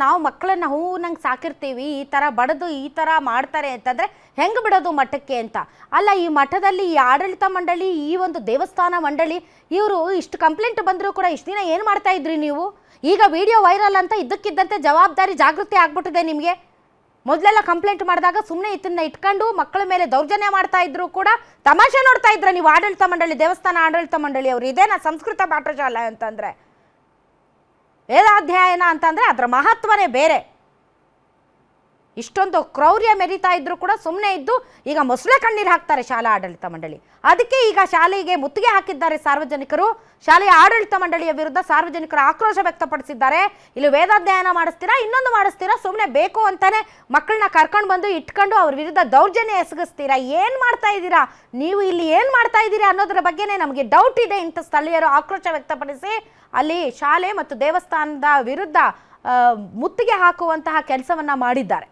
ನಾವು ಮಕ್ಕಳನ್ನ ಹೂ ನಂಗೆ ಸಾಕಿರ್ತೀವಿ, ಈ ಥರ ಬಡದು ಈ ಥರ ಮಾಡ್ತಾರೆ ಅಂತಂದರೆ ಹೆಂಗೆ ಬಿಡೋದು ಮಠಕ್ಕೆ ಅಂತ? ಅಲ್ಲ, ಈ ಮಠದಲ್ಲಿ ಈ ಆಡಳಿತ ಮಂಡಳಿ, ಈ ಒಂದು ದೇವಸ್ಥಾನ ಮಂಡಳಿ, ಇವರು ಇಷ್ಟು ಕಂಪ್ಲೇಂಟ್ ಬಂದರೂ ಕೂಡ ಇಷ್ಟು ದಿನ ಏನು ಮಾಡ್ತಾ ಇದ್ರಿ ನೀವು? ಈಗ ವಿಡಿಯೋ ವೈರಲ್ ಅಂತ ಇದ್ದಕ್ಕಿದ್ದಂತೆ ಜವಾಬ್ದಾರಿ ಜಾಗೃತಿ ಆಗ್ಬಿಟ್ಟಿದೆ ನಿಮಗೆ. ಮೊದಲೆಲ್ಲ ಕಂಪ್ಲೇಂಟ್ ಮಾಡಿದಾಗ ಸುಮ್ಮನೆ ಇದನ್ನ ಇಟ್ಕೊಂಡು ಮಕ್ಕಳ ಮೇಲೆ ದೌರ್ಜನ್ಯ ಮಾಡ್ತಾ ಇದ್ರು ಕೂಡ ತಮಾಷೆ ನೋಡ್ತಾ ಇದ್ರ ನೀವು ಆಡಳಿತ ಮಂಡಳಿ, ದೇವಸ್ಥಾನ ಆಡಳಿತ ಮಂಡಳಿ ಅವರು. ಇದೇನಾ ಸಂಸ್ಕೃತ ಪಾಠಶಾಲೆ ಅಂತಂದ್ರೆ? ವೇದಾಧ್ಯಯನ ಅಂತಂದರೆ ಅದರ ಮಹತ್ವನೇ ಬೇರೆ. ಇಷ್ಟೊಂದು ಕ್ರೌರ್ಯ ಮೆರಿತಾ ಇದ್ರು ಕೂಡ ಸುಮ್ಮನೆ ಇದ್ದು ಈಗ ಮೊಸಳೆ ಕಣ್ಣೀರು ಹಾಕ್ತಾರೆ ಶಾಲಾ ಆಡಳಿತ ಮಂಡಳಿ. ಅದಕ್ಕೆ ಈಗ ಶಾಲೆಗೆ ಮುತ್ತಿಗೆ ಹಾಕಿದ್ದಾರೆ ಸಾರ್ವಜನಿಕರು. ಶಾಲೆಯ ಆಡಳಿತ ಮಂಡಳಿಯ ವಿರುದ್ಧ ಸಾರ್ವಜನಿಕರು ಆಕ್ರೋಶ ವ್ಯಕ್ತಪಡಿಸಿದ್ದಾರೆ. ಇಲ್ಲಿ ವೇದಾಧ್ಯಯನ ಮಾಡಿಸ್ತೀರಾ, ಇನ್ನೊಂದು ಮಾಡಿಸ್ತೀರಾ ಸುಮ್ಮನೆ ಬೇಕು ಅಂತಾನೆ ಮಕ್ಕಳನ್ನ ಕರ್ಕೊಂಡು ಬಂದು ಇಟ್ಕೊಂಡು ಅವ್ರ ವಿರುದ್ಧ ದೌರ್ಜನ್ಯ ಎಸಗಿಸ್ತೀರಾ, ಏನು ಮಾಡ್ತಾ ಇದ್ದೀರಾ, ನೀವು ಇಲ್ಲಿ ಏನು ಮಾಡ್ತಾ ಇದ್ದೀರಾ ಅನ್ನೋದ್ರ ಬಗ್ಗೆನೇ ನಮಗೆ ಡೌಟ್ ಇದೆ ಇಂಥ ಸ್ಥಳೀಯರು ಆಕ್ರೋಶ ವ್ಯಕ್ತಪಡಿಸಿ. ಅಲ್ಲಿ ಶಾಲೆ ಮತ್ತು ದೇವಸ್ಥಾನದ ವಿರುದ್ಧ ಮುತ್ತಿಗೆ ಹಾಕುವಂತಹ ಕೆಲಸವನ್ನ ಮಾಡಿದ್ದಾರೆ.